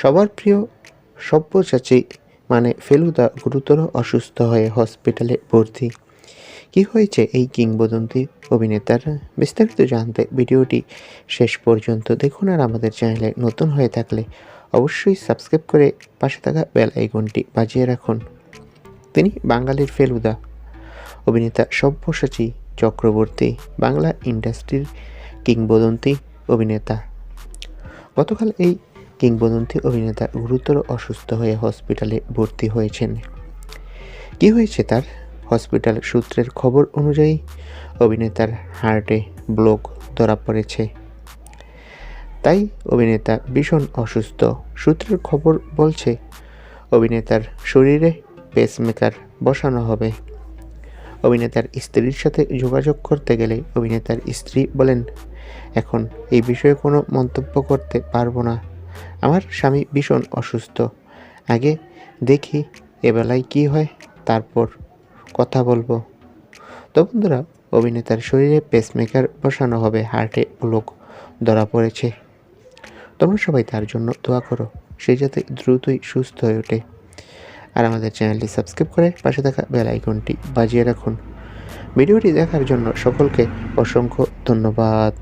সবার প্রিয় সব্যসাচী মানে ফেলুদা গুরুতর অসুস্থ হয়ে হসপিটালে ভর্তি। কি হয়েছে এই কিংবদন্তি অভিনেতার? বিস্তারিত জানতে ভিডিওটি শেষ পর্যন্ত দেখুন আর আমাদের চ্যানেলে নতুন হয়ে থাকলে অবশ্যই সাবস্ক্রাইব করে পাশে থাকা বেল আইকনটি বাজিয়ে রাখুন। তিনি বাঙালির ফেলুদা। অভিনেতা সব্যসাচী চক্রবর্তী, বাংলা ইন্ডাস্ট্রির কিংবদন্তি অভিনেতা। গতকাল এই কিংবদন্তি অভিনেতা গুরুতর অসুস্থ হয়ে হসপিটালে ভর্তি হয়েছেন। কি হয়েছে তার? হসপিটাল সূত্রের খবর অনুযায়ী অভিনেতার হার্টে ব্লক ধরা পড়েছে। তাই অভিনেতা ভীষণ অসুস্থ। সূত্রের খবর বলছে, অভিনেতার শরীরে পেসমেকার বসানো হবে। অভিনেতার স্ত্রীর সাথে যোগাযোগ করতে গেলে অভিনেতার স্ত্রী বলেন, এখন এই বিষয়ে কোনো মন্তব্য করতে পারব না। আমার স্বামী ভীষণ অসুস্থ। আগে দেখি এবেলায় কি হয়, তারপর কথা বলব। তো বন্ধুরা, অভিনেতার শরীরে পেসমেকার বসানো হবে হার্টে ব্লক ধরা পড়েছে। তোমরা সবাই তার জন্য দোয়া করো, সে যাতে দ্রুতই সুস্থ হয়ে ওঠে। আর আমাদের চ্যানেলটি সাবস্ক্রাইব করে পাশে থাকা বেল আইকনটি বাজিয়ে রাখুন। ভিডিওটি দেখার জন্য সকলকে অসংখ্য ধন্যবাদ।